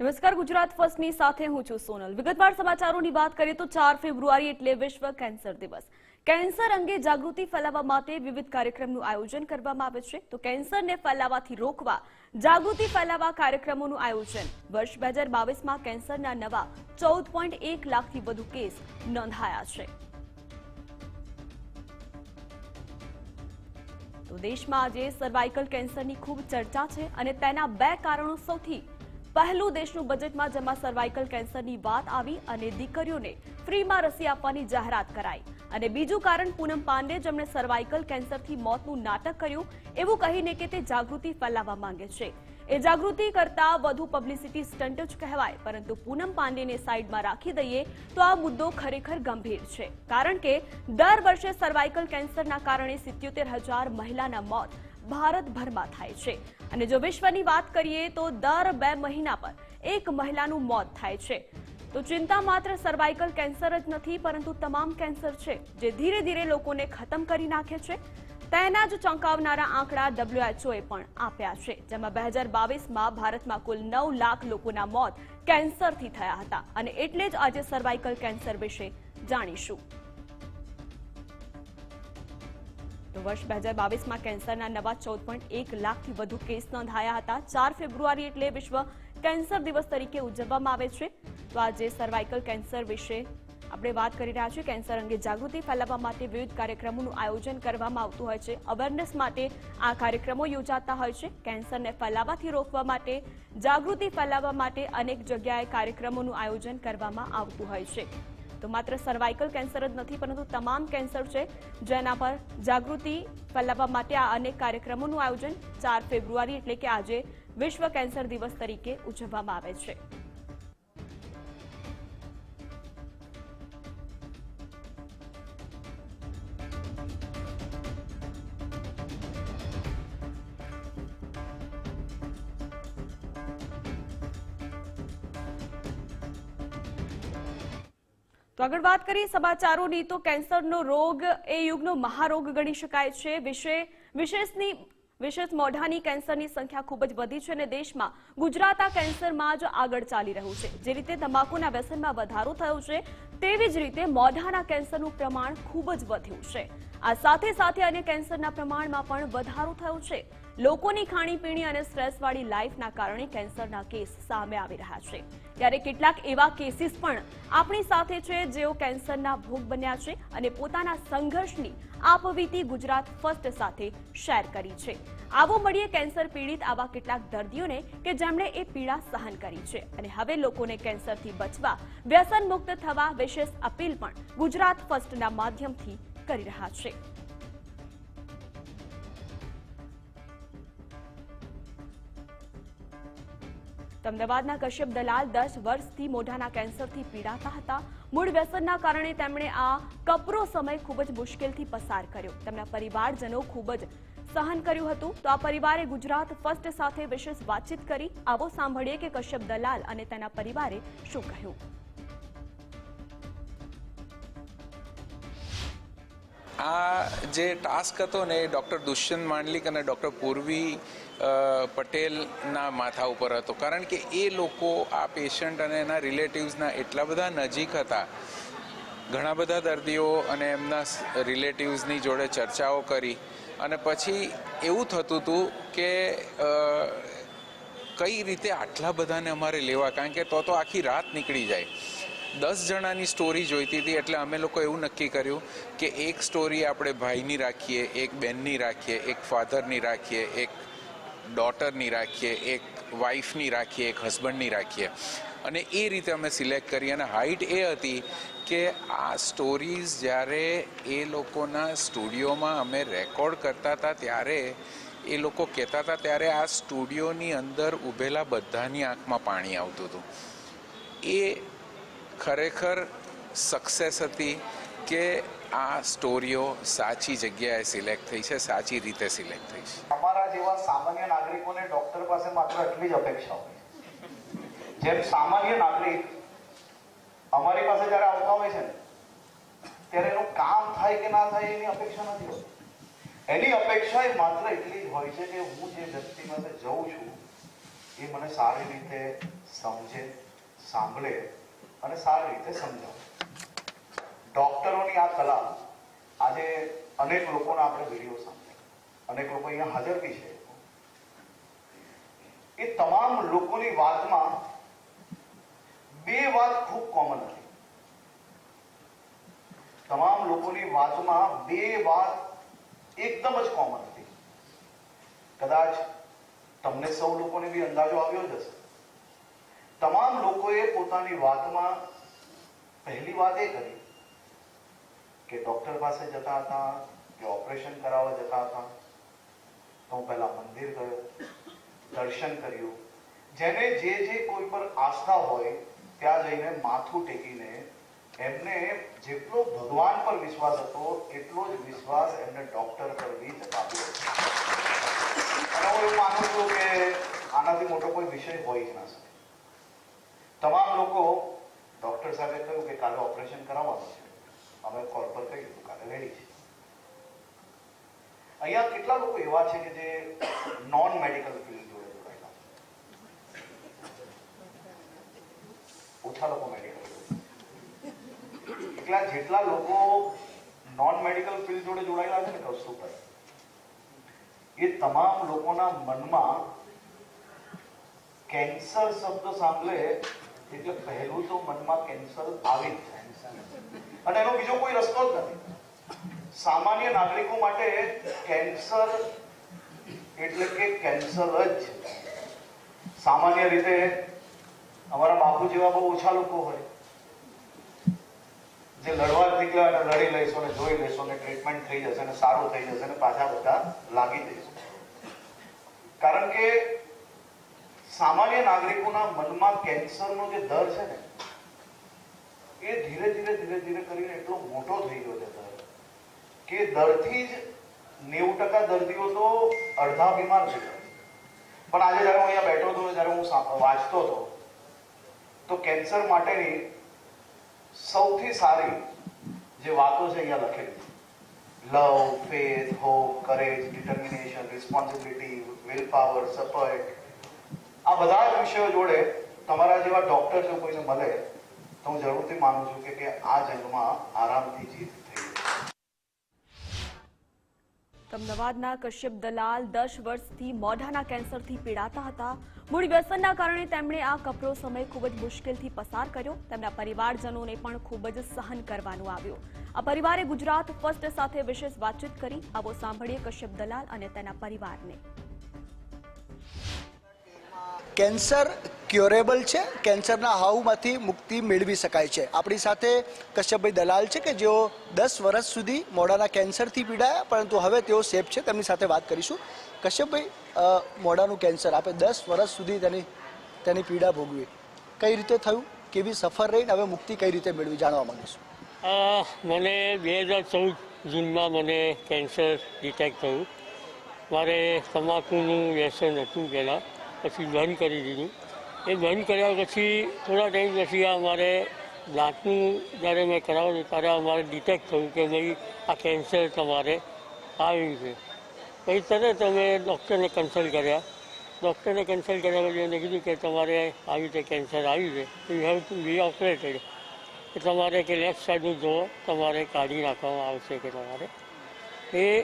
નમસ્કાર, ગુજરાત ફર્સ્ટની સાથે હું છું સોનલ. વિગતવાર સમાચારોની વાત કરીએ તો ચાર ફેબ્રુઆરી એટલે વિશ્વ કેન્સર દિવસ. કેન્સર અંગે જાગૃતિ ફેલાવવા માટે વિવિધ કાર્યક્રમનું આયોજન કરવામાં આવે છે. તો કેન્સરને ફેલાવાથી રોકવા, જાગૃતિ ફેલાવવા કાર્યક્રમોનું આયોજન. વર્ષ બે હજાર બાવીસમાં કેન્સરના નવા ચૌદ પોઈન્ટ એક લાખથી વધુ કેસ નોંધાયા છે. તો દેશમાં આજે સર્વાઇકલ કેન્સરની ખૂબ ચર્ચા છે અને તેના બે કારણો સૌથી પહેલું દેશનું બજેટમાં જેમાં સર્વાઇકલ કેન્સરની વાત આવી અને દીકરીઓને ફ્રીમાં રસી આપવાની જાહેરાત કરાઈ. અને બીજું કારણ, પૂનમ પાંડે જેમણે સર્વાઇકલ કેન્સરથી મોતનું નાટક કર્યું, એવું કહીને કે તે જાગૃતિ ફેલાવવા માંગે છે. એ જાગૃતિ કરતા વધુ પબ્લિસિટી સ્ટન્ટ જ કહેવાય, પરંતુ પૂનમ પાંડેને સાઈડમાં રાખી દઈએ તો આ મુદ્દો ખરેખર ગંભીર છે. કારણ કે, દર વર્ષે સર્વાઇકલ કેન્સરના કારણે સિત્યોતેર હજાર મહિલાના મોત ભારતભરમાં થાય છે. અને જો વિશ્વની વાત કરીએ તો દર બે મહિના પર એક મહિલાનું મોત થાય છે. તો ચિંતા માત્ર સર્વાઇકલ કેન્સર જ નથી, પરંતુ તમામ કેન્સર છે, જે ધીરે ધીરે લોકોને ખતમ કરી નાખે છે. તેના જ ચોંકાવનારા આંકડા ડબ્લ્યુએચઓએ પણ આપ્યા છે, જેમાં બે હજાર બાવીસમાં ભારતમાં કુલ નવ લાખ લોકોના મોત કેન્સરથી થયા હતા. અને એટલે જ આજે સર્વાઇકલ કેન્સર વિશે જાણીશું. વર્ષ બે હજાર બાવીસમાં કેન્સરના નવા ચૌદ પોઈન્ટ એક લાખથી વધુ કેસ નોંધાયા હતા. ચાર ફેબ્રુઆરી એટલે વિશ્વ કેન્સર દિવસ તરીકે ઉજવવામાં આવે છે. તો આજે સર્વાઇકલ કેન્સર વિશે આપણે વાત કરી રહ્યા છીએ. કેન્સર અંગે જાગૃતિ ફેલાવવા માટે વિવિધ કાર્યક્રમોનું આયોજન કરવામાં આવતું હોય છે. અવેરનેસ માટે આ કાર્યક્રમો યોજાતા હોય છે. કેન્સરને ફેલાવાથી રોકવા માટે, જાગૃતિ ફેલાવવા માટે અનેક જગ્યાએ કાર્યક્રમોનું આયોજન કરવામાં આવતું હોય છે. તો માત્ર સર્વાઇકલ કેન્સર જ નથી, પરંતુ તમામ કેન્સર છે, જેના પર જાગૃતિ ફેલાવવા માટે આ અનેક કાર્યક્રમોનું આયોજન ચાર ફેબ્રુઆરી એટલે કે આજે વિશ્વ કેન્સર દિવસ તરીકે ઉજવવામાં આવે છે. તો આગળ વાત કરીએ સમાચારોની, તો કેન્સરનો રોગ એ યુગનો મહારોગ ગણી શકાય છે. વિશે, વિશેષની, વિશેષ મોઢાની કેન્સરની સંખ્યા ખૂબ જ વધી છે અને દેશમાં ગુજરાત આ કેન્સરમાં જ આગળ ચાલી રહ્યું છે. જે રીતે તમાકુના વ્યસનમાં વધારો થયો છે, તેવી જ રીતે મોઢાના કેન્સરનું પ્રમાણ ખૂબ જ વધ્યું છે. આ સાથે સાથે અન્ય કેન્સરના પ્રમાણમાં પણ વધારો થયો છે. લોકોની ખાણીપીણી અને સ્ટ્રેસવાળી લાઈફના કારણે કેન્સરના કેસ સામે આવી રહ્યા છે. ત્યારે કેટલાક એવા કેસીસ પણ આપણી સાથે છે જેઓ કેન્સરના ભોગ બન્યા છે અને પોતાના સંઘર્ષની આપવીતી ગુજરાત ફર્સ્ટ સાથે શેર કરી છે. આવો મળીએ કેન્સર પીડિત આવા કેટલાક દર્દીઓને કે જેમણે એ પીડા સહન કરી છે. અને હવે લોકોને કેન્સરથી બચવા વ્યસન મુક્ત થવા વિશેષ અપીલ પણ ગુજરાત ફર્સ્ટના માધ્યમથી કરી રહ્યા છે. અમદાવાદના કશ્યપ દલાલ દસ વર્ષથી મોઢાના કેન્સરથી પીડાતા હતા. મૂળ વ્યસનના કારણે તેમણે આ કપરો સમય ખૂબ જ મુશ્કેલથી પસાર કર્યો. તેમના પરિવારજનો ખૂબ જ સહન કર્યું હતું. તો આ પરિવારે ગુજરાત ફર્સ્ટ સાથે વિશેષ વાતચીત કરી. આવો સાંભળીએ કે કશ્યપ દલાલ અને તેના પરિવારે શું કહ્યું. આ જે ટાસ્ક હતો ને એ ડૉક્ટર દુષ્યંત માંડલિક અને ડૉક્ટર પૂર્વી પટેલના માથા ઉપર હતો. કારણ કે એ લોકો, આ પેશન્ટ અને એના રિલેટિવ્સના એટલા બધા નજીક હતા. ઘણા બધા દર્દીઓ અને એમના રિલેટિવ્સની જોડે ચર્ચાઓ કરી. અને પછી એવું થતું હતું કે કઈ રીતે આટલા બધાને અમારે લેવા? કારણ કે તો તો આખી રાત નીકળી જાય. દસ જણાની સ્ટોરી જોઈતી હતી એટલે અમે લોકો એવું નક્કી કર્યું કે એક સ્ટોરી આપણે ભાઈની રાખીએ, એક બેનની રાખીએ, એક ફાધરની રાખીએ, એક ડોટરની રાખીએ, એક વાઈફની રાખીએ, એક હસબન્ડની રાખીએ. અને એ રીતે અમે સિલેક્ટ કરી અને હાઇટ એ હતી કે આ સ્ટોરીઝ જ્યારે એ લોકોના સ્ટુડિયોમાં અમે રેકોર્ડ કરતા હતા ત્યારે એ લોકો કહેતા હતા ત્યારે આ સ્ટુડિયોની અંદર ઊભેલા બધાની આંખમાં પાણી આવતું હતું. એ ખરેખર સક્સેસ હતી કે આ સ્ટોરીઓ સાચી જગ્યાએ સિલેક્ટ થઈ છે, સાચી રીતે સિલેક્ટ થઈ છે? અમારા જેવા સામાન્ય નાગરિકોને ડોક્ટર પાસે માત્ર એટલી જ અપેક્ષા હોય જેમ સામાન્ય નાગરિક અમારી પાસે જ્યારે આવતા હોય છે ને, ત્યારે એનું કામ થાય કે ના થાય એની અપેક્ષા નથી હોતી. એની અપેક્ષા એ માત્ર એટલી જ હોય છે કે હું જે વ્યક્તિ પાસે જઉં છું એ મને સારી રીતે સમજે, સાંભળે અને સારી રીતે સમજાવે. ડોક્ટરોની આ કલા આજે અનેક લોકોના આપણે વીડિયો સાંભળ્યા અનેક લોકો અહીંયા હાજર બી છે. એ તમામ લોકોની વાતમાં બે વાત ખૂબ કોમન હતી. તમામ લોકોની વાતમાં બે વાત એકદમ જ કોમન હતી. કદાચ તમને સૌ લોકોને બી અંદાજો આવ્યો જ હશે. તમામ લોકોએ પોતાની વાતમાં પહેલી વાત એ કરી કે ડોક્ટર પાસે જતા હતા, કે ઓપરેશન કરાવવા જતા હતા. તો હું પહેલા મંદિર ગયો, દર્શન કર્યું. જેને જે જે કોઈ પર આસ્થા હોય, ત્યાં જઈને માથું ટેકીને એમને જેટલો ભગવાન પર વિશ્વાસ હતો, એટલો જ વિશ્વાસ એમને ડોક્ટર પર બી જતાવ્યો અને હું એવું માનું છું કે આનાથી મોટો કોઈ વિષય હોય જ ના શકે. તમામ લોકો ડોક્ટર સાહેબે કહ્યું કે કાલે ઓપરેશન કરાવવાનું છે. અમે કોલ પર કહી દીધું કાલે રેડી છે. અહીંયા કેટલા લોકો એવા છે કે જે નોન મેડિકલ ફિલ્ડ જોડે જોડાયેલા ઓછા લોકો મેડિકલ એટલા જેટલા લોકો નોન મેડિકલ ફિલ્ડ જોડે જોડાયેલા છે ને કૌસ્તુભાઈ એ તમામ લોકોના મનમાં કેન્સર શબ્દ સાંભળે એટલે પહેલું તો મનમાં કેન્સર આવી જ અને એનો બીજો કોઈ રસ્તો જ નથી. સામાન્ય નાગરિકો માટે કેન્સર એટલે કે કેન્સર જ. સામાન્ય રીતે અમારા બાપુ જેવા બહુ ઓછા લોકો હોય. જે લડવા નીકળ્યા અને લડી લઈશું અને જોઈ લઈશું અને ટ્રીટમેન્ટ થઈ જશે અને સારું થઈ જશે અને પાછા બધા લાગી જઈશું. કારણ કે સામાન્ય નાગરિકોના મનમાં કેન્સરનો જે દર છે ને, એ ધીરે ધીરે ધીરે ધીરે કરીને એટલો મોટો થઈ ગયો છે દર કે દરથી જ નેવું ટકા દર્દીઓ તો અડધા બીમાર છે. પણ આજે જ્યારે હું અહીંયા બેઠો હતો જ્યારે હું વાંચતો હતો, તો કેન્સર માટેની સૌથી સારી જે વાતો છે અહીંયા લખેલી love, faith, hope, courage, determination, responsibility will power support આ બધા વિષયો જોડે તમારા જેવા ડોક્ટર જો કોઈને મળે, તો હું જરૂરથી માનું છું કે આ જંગમાં આરામથી જીત અમદાવાદના કશ્યપ દલાલ દસ વર્ષથી મોઢાના કેન્સરથી પીડાતા હતા. મૂળ વ્યસનના કારણે તેમણે આ કપરો સમય ખૂબ જ મુશ્કેલથી પસાર કર્યો. તેમના પરિવારજનોને પણ ખૂબ જ સહન કરવાનું આવ્યું. આ પરિવારે ગુજરાત ફર્સ્ટ સાથે વિશેષ વાતચીત કરી. આવો સાંભળીએ કશ્યપ દલાલ અને તેના પરિવારને. કેન્સર ક્યોરેબલ છે. કેન્સરના હાવમાંથી મુક્તિ મેળવી શકાય છે. આપણી સાથે કશ્યપભાઈ દલાલ છે કે જેઓ દસ વર્ષ સુધી મોઢાના કેન્સરથી પીડાયા પરંતુ હવે તેઓ સેફ છે. તેમની સાથે વાત કરીશું. કશ્યપભાઈ અ, મોઢાનું કેન્સર આપે દસ વર્ષ સુધી તેની તેની પીડા ભોગવી. કઈ રીતે થયું? કેવી સફર રહીને હવે મુક્તિ કઈ રીતે મેળવી જાણવા માગીશું? મને બે હજાર ચૌદ જૂનમાં મને કેન્સર ડિટેક્ટ થયું. મારે તમાકુનું વ્યસન હતું પહેલાં. પછી બંધ કરી દીધું. એ બંધ કર્યા પછી થોડા ટાઈમ પછી આ મારે દાંતનું, જ્યારે મેં કરાવ્યું ત્યારે અમારે ડિટેક્ટ થયું કે ભાઈ આ કેન્સર તમારે આવ્યું છે. પછી તરત અમે ડૉક્ટરને કન્સલ્ટ કર્યા. ડૉક્ટરને કન્સલ્ટ કર્યા પછી એને કીધું કે તમારે આવી રીતે કેન્સર આવ્યું છે. You have to be operated કે તમારે કે લેફ્ટ સાઈડનું જો તમારે કાઢી નાખવામાં આવશે કે તમારે. એ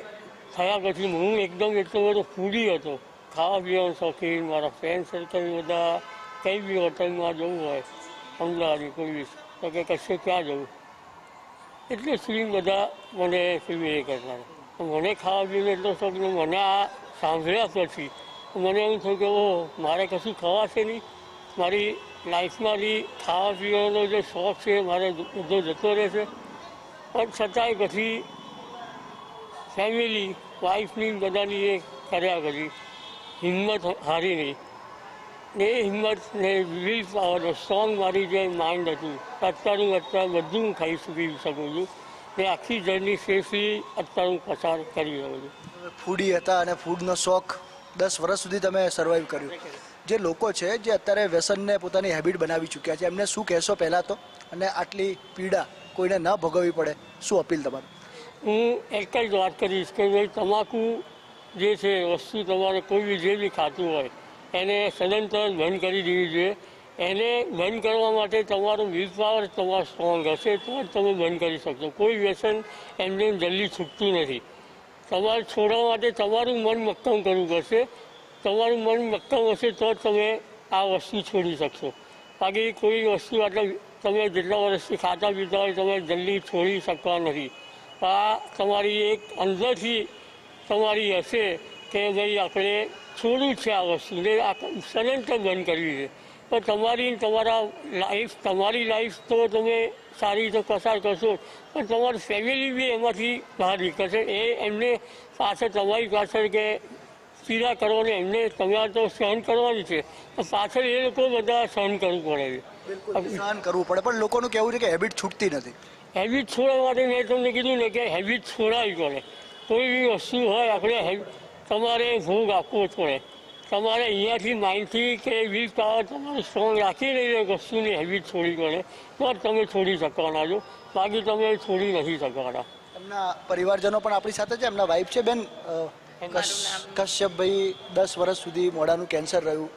થયા પછી હું એકદમ એટલો બધો ફૂડી હતો. ખાવા પીવાનો શોખીન, મારા ફ્રેન્ડ સર્કલ બધા, કંઈ બી હોટલમાં જવું હોય અમદાવાદની કોઈ બી, તો કે કશે ક્યાં જવું. એટલે સુધી બધા મને ફિલ્મ એ કરતા મને ખાવા પીવાનો એટલો શોખ ને મને આ સાંભળ્યા પછી મને એવું થયું કે ઓહો, મારે કશું ખવાશે નહીં. મારી લાઈફમાંથી ખાવા પીવાનો જે શોખ છે, મારે બધો જતો રહેશે. પણ છતાંય પછી ફેમિલી વાઈફની બધાની એ કર્યા પછી હિંમત હારી નહીં એ હિંમતને વિલ પાવર સ્ટ્રોંગ મારી જે માઇન્ડ હતું. અત્યારે હું અત્યારે બધું હું ખાઈ શકી શકું છું. તે આખી જર્ની સેફલી અત્યારે હું પસાર કરી રહ્યો છું. ફૂડી હતા અને ફૂડનો શોખ દસ વર્ષ સુધી તમે સર્વાઈવ કર્યું. જે લોકો છે જે અત્યારે વ્યસનને પોતાની હેબિટ બનાવી ચૂક્યા છે એમને શું કહેશો પહેલાં તો? અને આટલી પીડા કોઈને ન ભોગવવી પડે શું અપીલ તમારું? હું એક જ વાત કરીશ કે ભાઈ તમાકુ જે છે, વસ્તુ તમારે કોઈ બી જે બી ખાતું હોય, એને સદંતર બંધ કરી દેવી જોઈએ. એને બંધ કરવા માટે તમારો વિલ પાવર તમારો સ્ટ્રોંગ હશે, તો જ તમે બંધ કરી શકશો. કોઈ વ્યસન એમને એમ જલ્દી છૂટતું નથી. તમારે છોડવા માટે તમારું મન મક્કમ કરવું પડશે. તમારું મન મક્કમ હશે તો જ તમે આ વસ્તુ છોડી શકશો. બાકી કોઈ વસ્તુ એટલે તમે જેટલા વર્ષથી ખાતા પીતા હોય, તમે જલ્દી છોડી શકતા નથી. આ તમારી એક અંદરથી તમારી હશે કે ભાઈ આપણે છોડવું છે આ વસ્તુને આ સદંતર બંધ કરવી છે. પણ તમારી તમારા લાઈફ તમારી લાઈફ તો તમે સારી રીતે પસાર કરશો. પણ તમારી ફેમિલી બી એમાંથી બહાર નીકળશે. એ એમને પાછળ તમારી પાછળ કે પીડા કરવાની એમને તમારે તો સહન કરવાની છે. પણ પાછળ એ લોકો બધા સહન કરવું પડે છે. સહન કરવું પડે. પણ લોકોનું કહેવું છે કે હેબિટ છૂટતી નથી. હેબિટ છોડવા માટે મેં તમને કીધું ને કે હેબિટ છોડાવી પડે. કોઈ બી વસ્તુ હોય આપણે તમારે ભોગ આપવો જ પડે. તમારે અહીંયાથી માહિતી કે વિલ પાવર તમારે સ્ટ્રોંગ રાખીને એ વસ્તુની હેબિટ છોડી પડે તો જ તમે છોડી શકવાના છો. બાકી તમે છોડી નથી શકવાના. એમના પરિવારજનો પણ આપણી સાથે છે એમના વાઈફ છે બેન કશ- કશ્યપભાઈ દસ વર્ષ સુધી મોઢાનું કેન્સર રહ્યું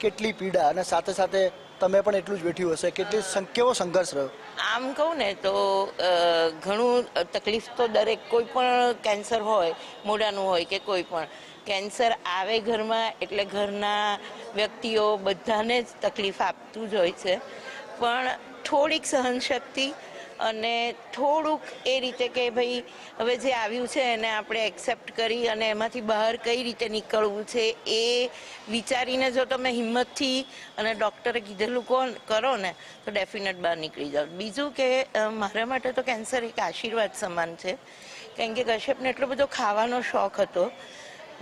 કેટલી પીડા અને સાથે સાથે તમે પણ એટલું જ બેઠ્યું હશે? કેટલી કેવો સંઘર્ષ રહ્યો? આમ કહું ને તો ઘણું તકલીફ તો દરેક કોઈ પણ કેન્સર હોય, મોઢાનું હોય કે કોઈ પણ. કેન્સર આવે ઘરમાં એટલે ઘરના વ્યક્તિઓ બધાને જ તકલીફ આપતું જ હોય છે. પણ થોડીક સહનશક્તિ અને થોડુંક એ રીતે કે ભાઈ હવે જે આવ્યું છે એને આપણે એક્સેપ્ટ કરી અને એમાંથી બહાર કઈ રીતે નીકળવું છે એ વિચારીને જો તમે હિંમતથી અને ડૉક્ટરે કીધેલું કોણ કરો ને, તો ડેફિનેટ બહાર નીકળી જાઓ. બીજું કે મારા માટે તો કેન્સર એક આશીર્વાદ સમાન છે. કારણ કે કશ્યપને એટલો બધો ખાવાનો શોખ હતો,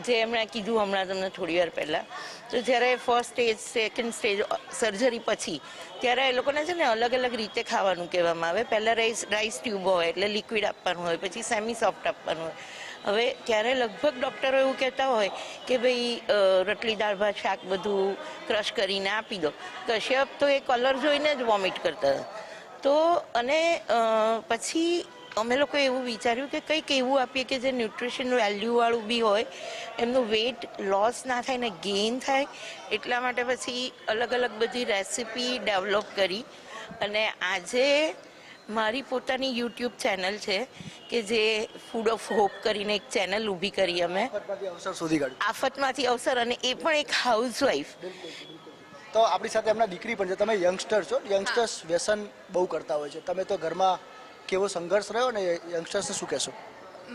જે એમણે કીધું હમણાં તમને થોડી વાર પહેલાં. તો જ્યારે first stage second stage surgery પછી, ત્યારે એ લોકોને છે ને અલગ અલગ રીતે ખાવાનું કહેવામાં આવે. પહેલાં રાઈસ રાઈસ ટ્યુબ હોય, એટલે લિક્વિડ આપવાનું હોય, પછી સેમી સોફ્ટ આપવાનું હોય. હવે ત્યારે લગભગ ડૉક્ટરો એવું કહેતા હોય કે ભાઈ રટલી, દાળ, ભાત, શાક બધું ક્રશ કરીને આપી દો. કશ્યપ તો એ કલર જોઈને જ વોમિટ કરતા હતા. તો અને પછી અમે લોકો એવું વિચાર્યું કે કંઈક એવું આપીએ કે જે ન્યુટ્રિશન વેલ્યુવાળું બી હોય એમનું વેટ લોસ ના થાય ને ગેઇન થાય એટલા માટે પછી અલગ અલગ બધી રેસિપી ડેવલપ કરી. અને આજે મારી પોતાની યુટ્યુબ ચેનલ છે કે જે ફૂડ ઓફ હોપ કરીને એક ચેનલ ઊભી કરી અમે. આફતમાંથી અવસર આફતમાંથી અવસર અને એ પણ એક હાઉસવાઈફ તો આપણી સાથે એમના દીકરી પણ છે. તમે યંગસ્ટર છો. યંગસ્ટર્સ વ્યસન બહુ કરતા હોય છે. તમે તો ઘરમાં કેવો સંઘર્ષ રહ્યો ને યંગસ્ટર્સને શું કહેશો?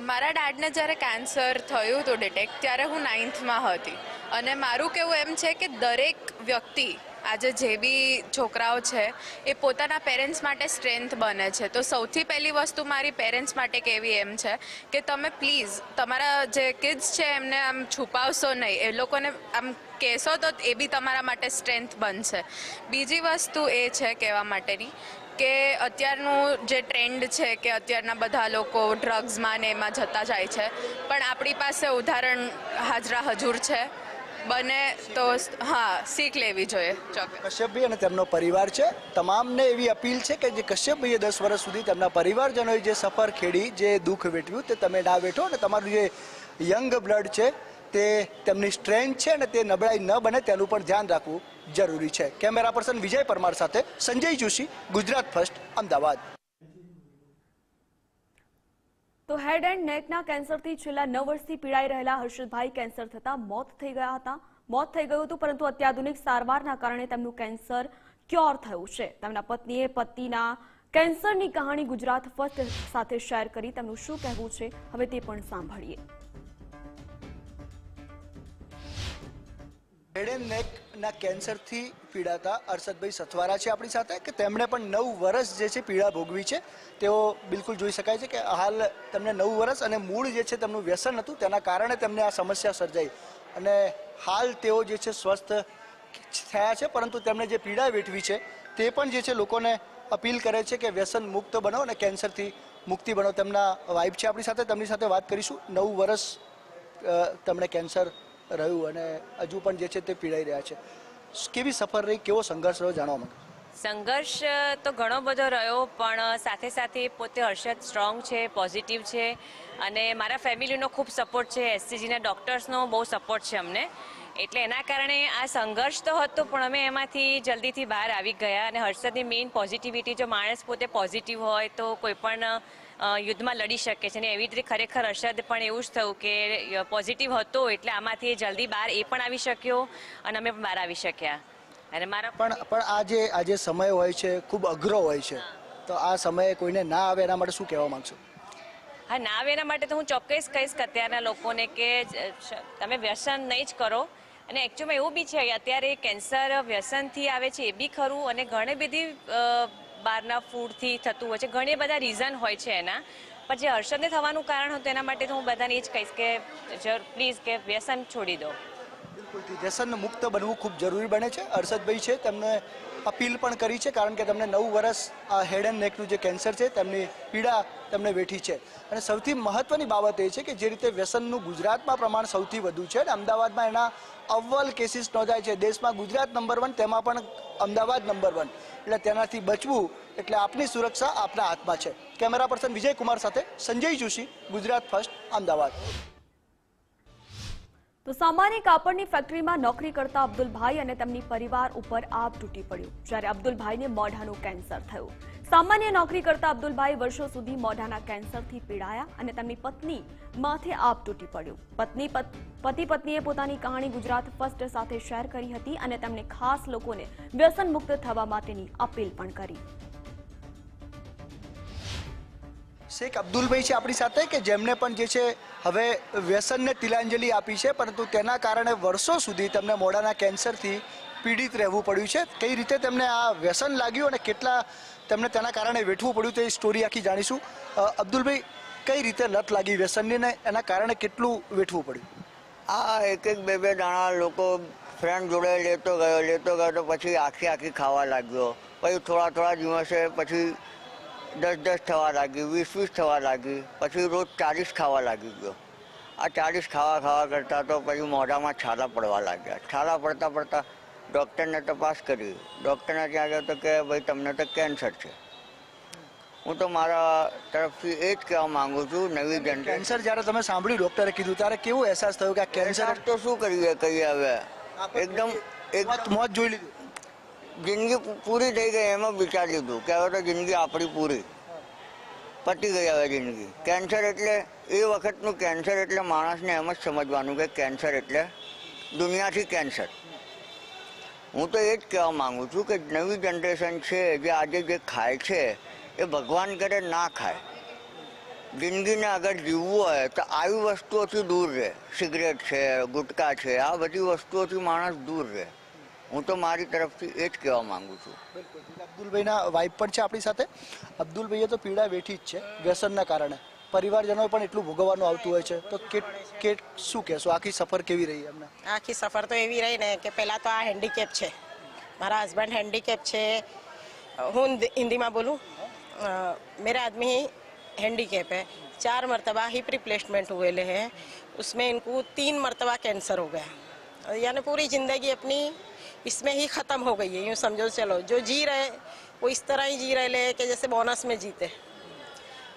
મારા ડેડને જ્યારે કેન્સર થયું હતું ડિટેક્ટ ત્યારે હું નાઇન્થમાં હતી. અને મારું કહેવું એમ છે કે દરેક વ્યક્તિ, આજે જે બી છોકરાઓ છે, એ પોતાના પેરેન્ટ્સ માટે સ્ટ્રેન્થ બને છે. તો સૌથી પહેલી વસ્તુ મારી પેરેન્ટ્સ માટે કેવી એમ છે કે તમે પ્લીઝ તમારા જે કિડ્સ છે, એમને આમ છુપાવશો નહીં. એ લોકોને આમ કહેશો તો એ બી તમારા માટે સ્ટ્રેન્થ બનશે. બીજી વસ્તુ એ છે કહેવા માટેની કે અત્યારનું જે ટ્રેન્ડ છે કે અત્યારના બધા લોકો ડ્રગ્સમાં ને એમાં જતા જાય છે, પણ આપણી પાસે ઉદાહરણ હાજરા હજુર છે. બને તો હા, શીખ લેવી જોઈએ કશ્યપભાઈ અને તેમનો પરિવાર છે. તમામને એવી અપીલ છે કે જે કશ્યપભાઈએ દસ વર્ષ સુધી તેમના પરિવારજનોએ જે સફર ખેડી, જે દુઃખ વેઠવ્યું તે તમે ના વેઠો અને તમારું જે યંગ બ્લડ છે તે તેમની સ્ટ્રેન્થ છે અને તે નબળાઈ ન બને તેનું પણ ધ્યાન રાખવું. જરૂરી છે. કેમેરા પર્સન વિજય પરમાર સાથે સંજય જોશી, ગુજરાત ફર્સ્ટ, અમદાવાદ. તો હેડ એન્ડ નેકના કેન્સરથી છેલ્લા નવ વર્ષથી પીડાઈ રહેલા હર્ષદભાઈ કેન્સર થતા મોત થઈ ગયા હતા. મોત થઈ ગયું હતું, પરંતુ અત્યાધુનિક સારવારના કારણે તેમનું કેન્સર ક્યોર થયું છે. તેમના પત્નીએ પતિના કેન્સરની કહાણી ગુજરાત ફર્સ્ટ સાથે શેર કરી. તેમનું શું કહેવું છે, હવે તે પણ સાંભળીએ. હેડ એન્ડ નેકના કેન્સરથી પીડાતા અરશદભાઈ સથવારા છે આપણી સાથે, કે તેમણે પણ નવ વર્ષ જે છે પીડા ભોગવી છે. તેઓ બિલકુલ જોઈ શકાય છે કે હાલ તેમને નવ વર્ષ અને મૂળ જે છે તેમનું વ્યસન હતું, તેના કારણે તેમને આ સમસ્યા સર્જાઈ. અને હાલ તેઓ જે છે સ્વસ્થ થયા છે, પરંતુ તેમણે જે પીડા વેઠવી છે, તે પણ જે છે લોકોને અપીલ કરે છે કે વ્યસન મુક્ત બનો અને કેન્સરથી મુક્તિ બનો. તેમના વાઇફ છે આપણી સાથે, તેમની સાથે વાત કરીશું. નવ વર્ષ તેમણે કેન્સર રહ્યું અને હજુ પણ જે છે તે પીડાઈ રહ્યા છે. કેવી સફર રહી? કેવો સંઘર્ષ રહ્યો જાણવા માંગુ સંઘર્ષ તો ઘણો બધો રહ્યો, પણ સાથે સાથે પોતે હર્ષદ સ્ટ્રોંગ છે પોઝિટિવ છે અને મારા ફેમિલીનો ખૂબ સપોર્ટ છે. એસસીજીના ડૉક્ટર્સનો બહુ સપોર્ટ છે અમને. એટલે એના કારણે આ સંઘર્ષ તો હતો, પણ અમે એમાંથી જલ્દીથી બહાર આવી ગયા અને હર્ષદની મેઇન પોઝિટિવિટી જો માણસ પોતે પોઝિટિવ હોય, તો કોઈ પણ યુદ્ધમાં લડી શકે છે અને એવી રીતે ખરેખર અરશદ પણ એવું જ થયું કે પોઝિટિવ હતો એટલે આમાંથી જલ્દી બહાર એ પણ આવી શક્યો અને અમે પણ બહાર આવી શક્યા. અને મારા પણ પણ આ જે આ જે સમય હોય છે ખૂબ અઘરો હોય છે. તો આ સમયે કોઈને ના આવે એના માટે શું કહેવા માંગશો? હા ના આવે એના માટે તો હું ચોક્કસ કહીશ કે અત્યારના લોકોને કે તમે વ્યસન નહીં જ કરો. અને એકચ્યુઅલમાં એવું બી છે અત્યારે કેન્સર વ્યસનથી આવે છે એ બી ખરું અને ઘણી બધી બહારના ફૂડથી થતું હોય છે. ઘણી બધા રીઝન હોય છે એના. પણ જે હર્ષદને થવાનું કારણ હતું એના માટે તો હું બધાને એ જ કહીશ કે પ્લીઝ કે વ્યસન છોડી દો. બિલકુલથી વ્યસન મુક્ત બનવું ખૂબ જરૂરી બને છે. હર્ષદભાઈ છે, તેમને અપીલ પણ કરી છે, કારણ કે તમને નવ વર્ષ આ હેડ એન્ડ નેકનું જે કેન્સર છે, તેમની પીડા તેમને વેઠી છે. અને સૌથી મહત્ત્વની બાબત એ છે કે જે રીતે વ્યસનનું ગુજરાતમાં પ્રમાણ સૌથી વધુ છે, અને અમદાવાદમાં એના અવ્વલ કેસીસ નોંધાય છે. દેશમાં ગુજરાત નંબર વન, તેમાં પણ અમદાવાદ નંબર વન. એટલે તેનાથી બચવું એટલે આપની સુરક્ષા આપના હાથમાં છે. કેમેરા પર્સન વિજય કુમાર સાથે સંજય જોશી, ગુજરાત ફર્સ્ટ, અમદાવાદ. તો સામાન્ય કાપડની ફેક્ટરીમાં નોકરી કરતા અબ્દુલભાઈ અને તેમની પરિવાર ઉપર આપ તૂટી પડ્યું, જ્યારે અબ્દુલભાઈને મોઢાનું કેન્સર થયું. સામાન્ય નોકરી કરતા અબ્દુલભાઈ વર્ષો સુધી મોઢાના કેન્સરથી પીડાયા અને તેમની પત્ની માથે આપ તૂટી પડ્યું. પત્ની પતિ પત્નીએ પોતાની કહાણી ગુજરાત ફર્સ્ટ સાથે શેર કરી હતી અને તેમણે ખાસ લોકોને વ્યસન મુક્ત થવા માટેની અપીલ પણ કરી. શેખ અબ્દુલભાઈ છે આપણી સાથે, કે જેમને પણ જે છે હવે વ્યસનને તિલાંજલિ આપી છે, પરંતુ તેના કારણે વર્ષો સુધી તેમને મોઢાના કેન્સરથી પીડિત રહેવું પડ્યું છે. કઈ રીતે તેમને આ વ્યસન લાગ્યું અને કેટલા તેમને તેના કારણે વેઠવું પડ્યું તે સ્ટોરી આખી જાણીશું. અબ્દુલભાઈ, કઈ રીતે લત લાગી વ્યસનની ને એના કારણે કેટલું વેઠવું પડ્યું? આ એક એક બે બે દાણા લોકો ફ્રેન્ડ જોડે લેતો ગયો લેતો ગયો તો પછી આખી આખી ખાવા લાગ્યો. પછી થોડા થોડા દિવસે પછી દસ દસ થવા લાગી વીસ વીસ થવા લાગી પછી રોજ ચાલીસ ખાવા લાગી ગયો. આ ચાલીસ ખાવા ખાવા કરતાં તો પછી મોઢામાં છાલા પડવા લાગ્યા. છાલા પડતા પડતા ડૉક્ટરને તપાસ કરી. ડૉક્ટરને ત્યાં ગયો તો કે ભાઈ તમને તો કેન્સર છે. હું તો મારા તરફથી એ જ કહેવા માંગુ છું નવી જનરેશન કેન્સર જ્યારે તમે સાંભળ્યું ડૉક્ટરે કીધું ત્યારે કેવું અહેસાસ થયો કે આ કેન્સર તો શું કરીએ કહીએ હવે. એકદમ એક મોત જોઈ લીધું. જિંદગી પૂરી થઈ ગઈ એમાં વિચારી લીધું કે હવે તો જિંદગી આપણી પૂરી. પતી ગઈ હવે જિંદગી. કેન્સર એટલે, એ વખતનું કેન્સર એટલે માણસને એમ જ સમજવાનું કે કેન્સર એટલે દુનિયાથી કેન્સર. હું તો એ જ કહેવા માગું છું કે નવી જનરેશન છે જે આજે જે ખાય છે, એ ભગવાન કરે ના ખાય. જિંદગીને અગર જીવવું હોય તો આવી વસ્તુઓથી દૂર રહે. સિગરેટ છે, ગુટકા છે, આ બધી વસ્તુઓથી માણસ દૂર રહે. હું તો મારી તરફથી એ જ કહેવા માંગુ છું. બિલકુલ. અબ્દુલભાઈના વાઇફ પણ છે આપણી સાથે. અબ્દુલભાઈએ તો પીડા વેઠી જ છે વ્યસનના કારણે. પરિવારજનો પણ એટલું ભોગવવાનું આવતું હોય છે. તો કેટ કેટ શું કહેશો? આખી સફર કેવી રહી એમને? આખી સફર તો એવી રહી ને કે પહેલાં તો આ હેન્ડીકેપ છે. મારા હસબન્ડ હેન્ડીકેપ છે. હું હિન્દીમાં બોલું? મેરા આદમી હેન્ડીકેપ है ચાર મરતબા हिप रिप्लेसमेंट हुए ले हैं उसमें इनको तीन मरतबा कैंसर हो गया यानी पूरी ज़िंदगी अपनी इसमें ही ख़त्म हो गई है यूँ समझो चलो। जो जी रहे वो इस तरह ही जी रहे ले कि जैसे बोनस में जीते।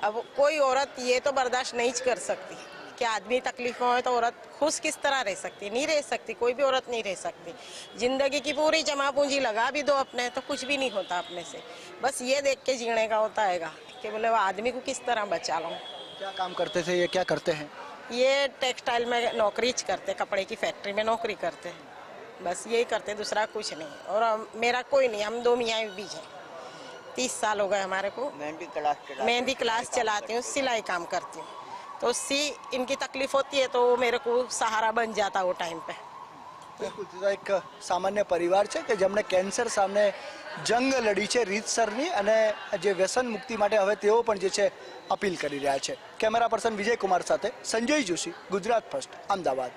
अब कोई औरत ये तो बर्दाश्त नहीं कर सकती। कि आदमी तकलीफ़ में हो तो औरत खुश किस तरह रह सकती? नहीं रह सकती कोई भी औरत नहीं रह सकती। ज़िंदगी की पूरी जमा पूंजी लगा भी दो अपने तो कुछ भी नहीं होता अपने से। बस ये देख के जीने का होता है कि बोले वो आदमी को किस तरह बचा लो? क्या काम करते थे ये क्या करते हैं? ये टेक्सटाइल में नौकरी करते कपड़े की फैक्ट्री में नौकरी करते बस यही करते दूसरा कुछ नहीं और हम- मेरा कोई नहीं हम दो मियाँ बीज हैं तीस साल हो गए हमारे को મહેંદી ક્લાસ ચલા मेहंदी क्लास चलाती हूँ सिलाई काम करती हूँ तो सी इनकी तकलीफ होती है तो वो मेरे को सहारा बन जाता वो टाइम पे બિલકુલ તો એક સામાન્ય પરિવાર છે કે જેમણે કેન્સર સામે જંગ લડી છે રીતસરની અને જે વ્યસન મુક્તિ માટે હવે તેઓ પણ જે છે અપીલ કરી રહ્યા છે કેમેરા પર્સન વિજય કુમાર સાથે સંજય જોશી ગુજરાત ફર્સ્ટ અમદાવાદ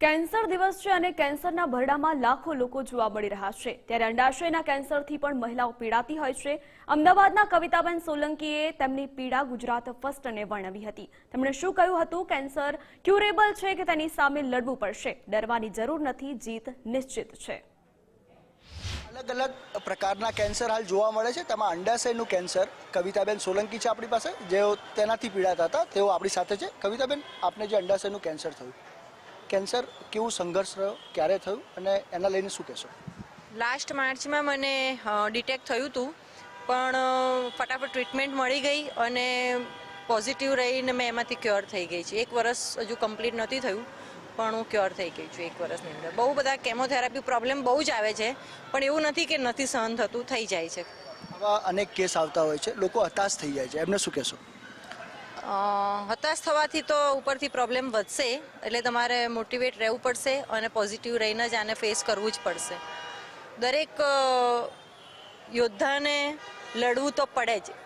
કેન્સર દિવસ છે અને કેન્સરના ભરડામાં લાખો લોકો જોવા મળી રહ્યા છે. ત્યારે અંડાશયના કેન્સરથી પણ મહિલાઓ પીડાતી હોય છે. અમદાવાદના કવિતાબેન સોલંકીએ તેમની પીડા ગુજરાત ફર્સ્ટને વર્ણવી હતી. તેમણે શું કહ્યું હતું? કેન્સર ક્યુરેબલ છે કે તેની સામે લડવું પડશે? ડરવાની જરૂર નથી, જીત નિશ્ચિત છે. અલગ અલગ પ્રકારના કેન્સર હાલ જોવા મળે છે. તેમાં અંડાશયનું કેન્સર, કવિતાબેન સોલંકી છે આપણી પાસે. જેઓ તેનાથી પીડાતા હતા, તેઓ આપણી સાથે છે. કવિતાબેન, આપને જે અંડાશયનું કેન્સર થયું. કેન્સર કેવું સંઘર્ષ રહ્યો? ક્યારે થયું? અને એના લઈને શું કહેશો? લાસ્ટ માર્ચમાં મને ડિટેક્ટ થયું હતું પણ ફટાફટ ટ્રીટમેન્ટ મળી ગઈ અને પોઝિટિવ રહીને મેં એમાંથી ક્યોર થઈ ગઈ છે. એક વર્ષ હજુ કમ્પ્લીટ નથી થયું પણ હું ક્યોર થઈ ગઈ છું એક વર્ષની અંદર. બહુ બધા કેમોથેરાપી પ્રોબ્લેમ બહુ જ આવે છે પણ એવું નથી કે નથી સહન થતું થઈ જાય છે. આવા અનેક કેસ આવતા હોય છે. લોકો હતાશ થઈ જાય છે. એમને શું કહેશો? હતાશ થવાથી તો ઉપરથી પ્રોબ્લેમ વધશે, એટલે તમારે મોટિવેટ રહેવું પડશે અને પોઝિટિવ રહીને જ આને ફેસ કરવું જ પડશે. દરેક યોદ્ધાને લડવું તો પડે જ,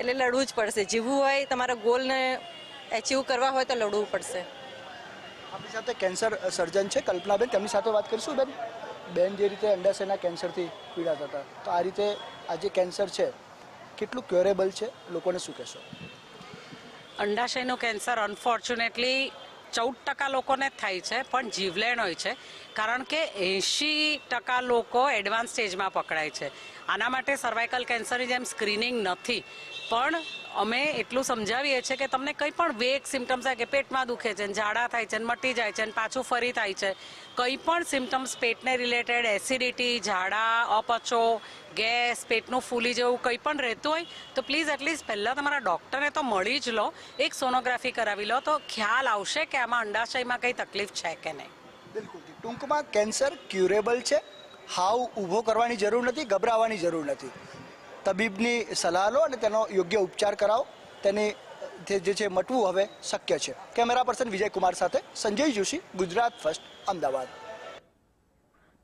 એટલે લડવું જ પડશે. જીવવું હોય, તમારા ગોલને એચીવ કરવા હોય તો લડવું પડશે. આપણી સાથે કેન્સર સર્જન છે કલ્પનાબેન. તેમની સાથે વાત કરીશું બેન? બેન જે રીતે અંડાશયના કેન્સરથી પીડાતા હતા, તો આ રીતે આ જે કેન્સર છે, કેટલું ક્યોરેબલ છે? લોકોને શું કહેશો? અંડાશયનું કેન્સર અનફોર્ચ્યુનેટલી ચૌદ ટકા લોકોને થાય છે, પણ જીવલેણ હોય છે. કારણ કે એંશી ટકા લોકો એડવાન્સ સ્ટેજમાં પકડાય છે. આના માટે સર્વાઇકલ કેન્સરની જેમ સ્ક્રીનિંગ નથી. પણ અમે એટલું સમજાવીએ છીએ કે તમને કંઈ પણ વેગ સિમ્ટમ્સ થાય કે પેટમાં દુખે છે ઝાડા થાય છે મટી જાય છે પાછું ફરી થાય છે, કંઈ પણ સિમ્ટમ્સ પેટને રિલેટેડ એસિડિટી ઝાડા, અપચો, ગેસ, પેટનું ફૂલી જેવું કંઈ પણ રહેતું હોય, તો પ્લીઝ એટલીસ્ટ પહેલાં તમારા ડૉક્ટરને તો મળી જ લો, એક સોનોગ્રાફી કરાવી લો, તો ખ્યાલ આવશે કે આમાં અંડાશયમાં કંઈ તકલીફ છે કે નહીં. બિલકુલ ટૂંકમાં કેન્સર ક્યુરેબલ છે. હાવ ઊભો કરવાની જરૂર નથી, ગભરાવાની જરૂર નથી. તબીબની સલાહ લો અને તેનો યોગ્ય ઉપચાર કરાવો. તેની જે છે મટવું હવે શક્ય છે. કેમેરા પર્સન વિજય કુમાર સાથે સંજય જોશી, ગુજરાત ફર્સ્ટ, અમદાવાદ.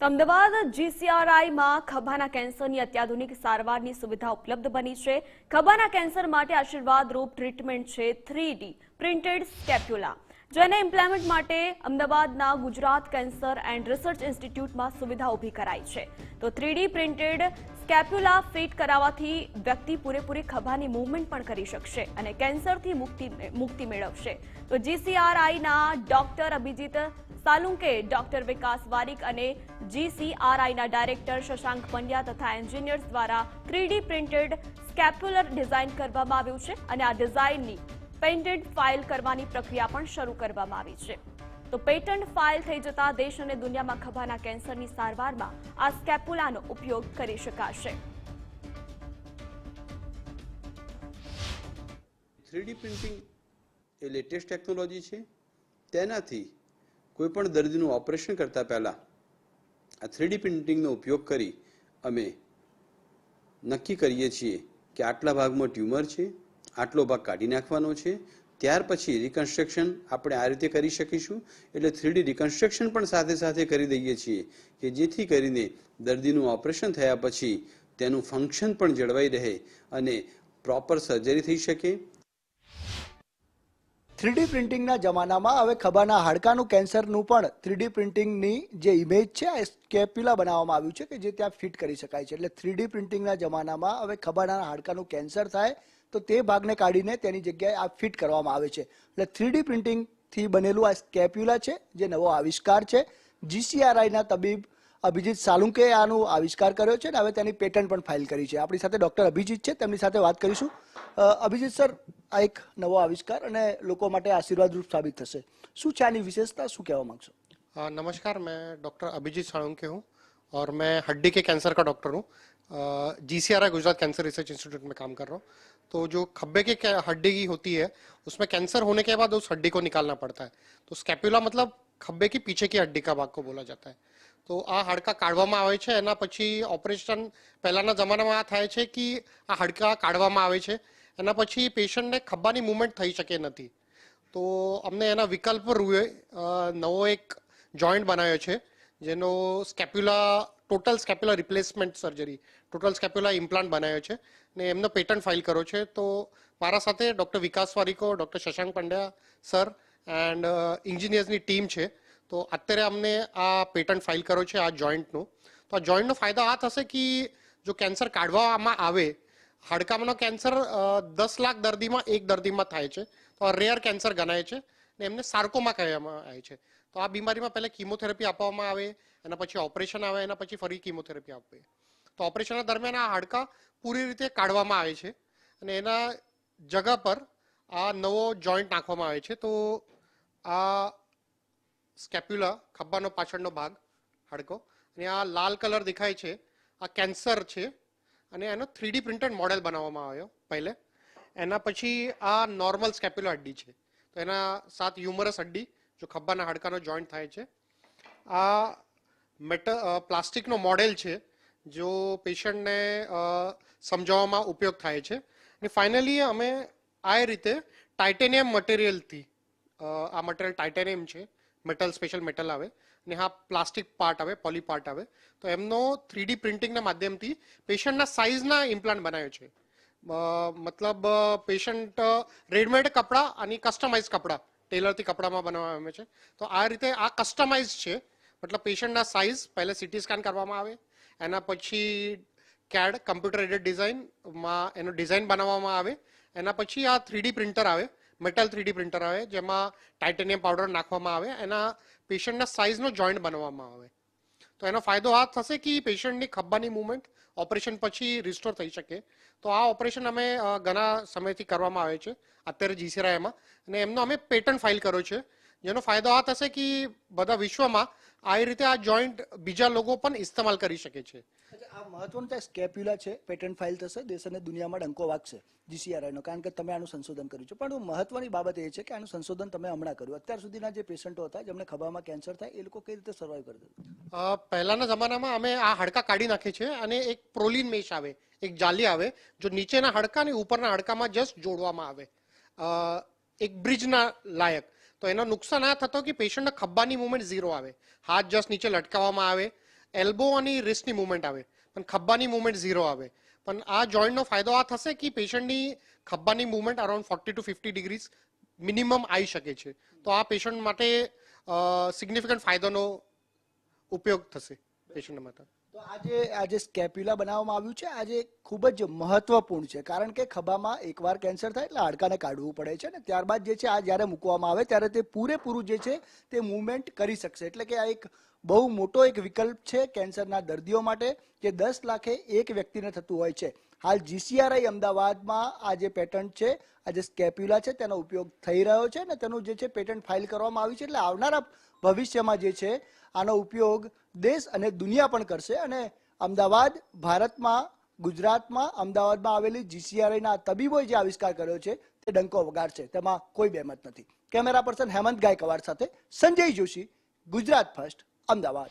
અમદાવાદ જીસીઆરઆઈમાં ખભાના કેન્સરની અત્યાધુનિક સારવારની સુવિધા ઉપલબ્ધ બની છે. ખભાના કેન્સર માટે આશીર્વાદરૂપ ટ્રીટમેન્ટ છે થ્રી પ્રિન્ટેડ સ્કેપ્યુલા. જેને ઇમ્પ્લિમેન્ટ માટે અમદાવાદના ગુજરાત કેન્સર એન્ડ રિસર્ચ ઇન્સ્ટિટ્યૂટમાં સુવિધા ઊભી કરાઈ છે. તો three D printed scapula fit કરાવવાથી વ્યક્તિ પૂરેપૂરી ખભાની મૂવમેન્ટ પણ કરી શકશે અને કેન્સરથી મુક્તિ મુક્તિ મેળવશે. તો જીસીઆરઆઈના ડોક્ટર અભિજીત સાલુંકે ડોક્ટર વિકાસ વારિક અને જીસીઆરઆઈના ડાયરેક્ટર શશાંક પંડ્યા તથા એન્જિનિયર્સ દ્વારા થ્રીડી પ્રિન્ટેડ સ્કેપ્યુલર ડિઝાઇન કરવામાં આવ્યું છે અને આ ડિઝાઇનની પેન્ટેડ ફાઇલ કરવાની પ્રક્રિયા પણ શરૂ કરવામાં આવી છે. તો પેટન્ટ ફાઇલ થઈ જતા દેશ અને દુનિયામાં ખભાના કેન્સરની સારવારમાં આ સ્કેપ્યુલાનો ઉપયોગ કરી શકાશે. થ્રીડી પ્રિન્ટિંગ એ લેટેસ્ટ ટેકનોલોજી છે. તેનાથી કોઈ પણ દર્દીનું ઓપરેશન કરતાં પહેલાં આ થ્રીડી પ્રિન્ટિંગનો ઉપયોગ કરી અમે નક્કી કરીએ છીએ કે આટલા ભાગમાં ટ્યુમર છે આટલો ભાગ કાઢી નાખવાનો છે. ત્યાર પછી રિકન્સ્ટ્રક્શન આપણે આ રીતે કરી શકીશું. એટલે થ્રીડી રિકન્સ્ટ્રક્શન પણ સાથે સાથે કરી દઈએ છીએ કે જેથી કરીને દર્દીનું ઓપરેશન થયા પછી તેનું ફંક્શન પણ જળવાઈ રહે અને પ્રોપર સર્જરી થઈ શકે. થ્રીડી પ્રિન્ટિંગના જમાનામાં હવે ખભાના હાડકાનું કેન્સરનું પણ થ્રીડી પ્રિન્ટિંગની જે ઇમેજ છે, આ સ્કેપ્યુલા બનાવવામાં આવ્યું છે કે જે ત્યાં ફિટ કરી શકાય છે. એટલે થ્રીડી પ્રિન્ટિંગના જમાનામાં હવે ખભાના હાડકાનું કેન્સર થાય તો તે ભાગને કાઢીને તેની જગ્યાએ આ ફિટ કરવામાં આવે છે એટલે થ્રીડી પ્રિન્ટિંગથી બનેલું આ સ્કેપ્યુલા છે જે નવો આવિષ્કાર છે જીસીઆરઆઈના તબીબ અભિજીત સાલુંકે આનો આવિષ્કાર કર્યો છે અને હવે તેની પેટન્ટ પણ ફાઇલ કરી છે આપણી સાથે ડોક્ટર અભિજીત છે તેમની સાથે વાત કરીશું અ, અભિજીત સર આ એક નવો આવિષ્કાર અને લોકો માટે આશીર્વાદરૂપ સાબિત થશે શું છે આની વિશેષતા શું કહેવા માંગશો हाँ, नमस्कार मैं डॉक्टर अभिजीत साळुंके हूँ और मैं हड्डी के कैंसर का डॉक्टर हूँ G C R I Gujarat cancer research institute में काम कर रहा हूँ तो जो खब्बे के कै- हड्डी की होती है उसमें कैंसर होने के बाद उस हड्डी को निकालना पड़ता है तो स्केप्युला मतलब खब्बे की पीछे की हड्डी का भाग को बोला जाता है તો આ હાડકા કાઢવામાં આવે છે એના પછી ઓપરેશન પહેલાના જમાનામાં આ થાય છે કે આ હાડકા કાઢવામાં આવે છે એના પછી પેશન્ટને ખભાની મુવમેન્ટ થઈ શકે નથી તો અમને એના વિકલ્પ રૂએ અ, નવો એક જોઈન્ટ બનાવ્યો છે જેનો સ્કેપ્યુલા total scapula replacement surgery, total scapula implant બનાવ્યો છે ને એમનો પેટન્ટ ફાઇલ કર્યો છે. તો મારા સાથે doctor Vikas વારિકો, doctor Shashank Pandya sir and ઇન્જિનિયર્સની team છે. તો અત્યારે અમને આ પેટન્ટ ફાઇલ કર્યો છે આ જોઈન્ટનો. તો આ જોઈન્ટનો ફાયદો આ થશે કે જો કેન્સર કાઢવામાં આવે, હાડકામાંનો કેન્સર દસ લાખ દર્દીમાં એક દર્દીમાં થાય છે. તો આ રેયર કેન્સર ગણાય છે ને એમને સાર્કોમાં કહેવામાં આવે છે. તો આ બીમારીમાં પહેલાં કીમોથેરાપી આપવામાં આવે એના પછી ઓપરેશન આવે, એના પછી ફરી કીમોથેરાપી આપે. તો ઓપરેશનના દરમિયાન આ હાડકાં પૂરી રીતે કાઢવામાં આવે છે અને એના જગા પર આ નવો જોઈન્ટ નાખવામાં આવે છે. તો આ સ્કેપ્યુલા ખભાનો પાછળનો ભાગ હાડકો, અને આ લાલ કલર દેખાય છે, આ કેન્સર છે, અને એનો થ્રીડી પ્રિન્ટેડ મોડેલ બનાવવામાં આવ્યો પહેલે. એના પછી આ નોર્મલ સ્કેપ્યુલા હડ્ડી છે. તો એના સાત હ્યુમરસ હડ્ડી, જો ખભાના હાડકાનો જોઈન્ટ થાય છે. આ મેટ પ્લાસ્ટિકનો મોડેલ છે, જો પેશન્ટને સમજાવવામાં ઉપયોગ થાય છે. અને ફાઇનલી અમે આ રીતે ટાઇટેનિયમ મટીરિયલથી આ મટીરિયલ ટાઇટેનિયમ છે, મેટલ, સ્પેશિયલ મેટલ આવે, અને હા, પ્લાસ્ટિક પાર્ટ આવે, પોલી પાર્ટ આવે, તો એમનો થ્રીડી પ્રિન્ટિંગના માધ્યમથી પેશન્ટના સાઇઝના ઇમ્પ્લાન્ટ બનાવ્યો છે. મતલબ પેશન્ટ રેડીમેડ કપડાં અને કસ્ટમાઇઝ કપડાં, ટેલરથી કપડામાં બનાવવામાં આવે છે. તો આ રીતે આ કસ્ટમાઇઝ છે મતલબ પેશન્ટના સાઇઝ પહેલા સિટી સ્કેન કરવામાં આવે, એના પછી કેડ કમ્પ્યુટર એડેડ ડિઝાઇનમાં એનો ડિઝાઇન બનાવવામાં આવે, એના પછી આ થ્રીડી પ્રિન્ટર આવે મેટલ થ્રીડી પ્રિન્ટર આવે, જેમાં ટાઇટેનિયમ પાવડર નાખવામાં આવે, એના પેશન્ટના સાઇઝનો જોઈન્ટ બનાવવામાં આવે. તો એનો ફાયદો આ થશે કે પેશન્ટની ખભાની મુવમેન્ટ ઓપરેશન પછી રિસ્ટોર થઈ શકે. તો આ ઓપરેશન અમે ઘણા સમયથી કરવામાં આવે છે. અત્યારે જીસીરાયમાં અને એમનો અમે પેટન્ટ ફાઇલ કર્યો છે. જેનો ફાયદો આ થશે કે બધા વિશ્વમાં આ રીતે આ જોઈન્ટ બીજા લોકો પણ ઇસ્તેમાલ કરી શકે છે. આ મહત્વનું ત્યાં સ્કેપ્યુલા છે પેટન્ટ ફાઇલ થશે દેશ અને દુનિયામાં ડંકો વાગશે જીસીઆરઆઈનો કારણ કે તમે આનું સંશોધન કર્યું છે. પણ મહત્વની બાબત એ છે કે આનું સંશોધન તમે હમણાં કર્યું. અત્યાર સુધીના જે પેશન્ટો હતા જેમને ખભામાં કેન્સર થાય એ લોકો કઈ રીતે સર્વાઈવ કરતા પહેલાના જમાનામાં અમે આ હાડકા કાઢી નાખીએ છીએ અને એક પ્રોલિન મેશ આવે એક જાલી આવે જો નીચેના હાડકા ને ઉપરના હાડકામાં જસ્ટ જોડવામાં આવે. એક બ્રિજના લાયક. તો એનો નુકસાન આ થતો કે પેશન્ટના ખભાની મુવમેન્ટ ઝીરો આવે. હાથ જસ્ટ નીચે લટકાવવામાં આવે એલ્બો અને રિસ્ટની મુવમેન્ટ આવે, પણ ખભાની મુવમેન્ટ ઝીરો આવે. પણ આ જોઈન્ટનો ફાયદો આ થશે કે પેશન્ટની ખભાની movement around forty to fifty degrees minimum આવી શકે છે. તો આ પેશન્ટ માટે સિગ્નિફિકન્ટ ફાયદાનો ઉપયોગ થશે પેશન્ટ માટે. તો આજે આજે સ્કેપ્યુલા બનાવવામાં આવ્યું છે. આજે ખૂબ જ મહત્વપૂર્ણ છે. કારણ કે ખભામાં એકવાર કેન્સર થાય એટલે હાડકાને કાઢવું પડે છે ને ત્યારબાદ જે છે આ જ્યારે મૂકવામાં આવે ત્યારે તે પૂરેપૂરું જે છે તે મૂવમેન્ટ કરી શકશે. એટલે કે આ એક બહુ મોટો એક વિકલ્પ છે કેન્સરના દર્દીઓ માટે જે દસ લાખે એક વ્યક્તિને થતું હોય છે. હાલ જીસીઆરઆઈ અમદાવાદમાં આ જે પેટન્ટ છે. આ જે સ્કેપ્યુલા છે, તેનો ઉપયોગ થઈ રહ્યો છે અને તેનું જે છે પેટન્ટ ફાઇલ કરવામાં આવ્યું છે એટલે આવનારા ભવિષ્યમાં જે છે આનો ઉપયોગ દેશ અને દુનિયા પણ કરશે અને અમદાવાદ, ભારતમાં, ગુજરાતમાં, અમદાવાદમાં આવેલી જીસીઆરઆઈના તબીબોએ જે આવિષ્કાર કર્યો છે તે ડંકો વગાડશે. તેમાં કોઈ બેમત નથી. કેમેરા પર્સન હેમંત ગાયકવાડ સાથે સંજય જોશી, ગુજરાત ફર્સ્ટ, અમદાવાદ.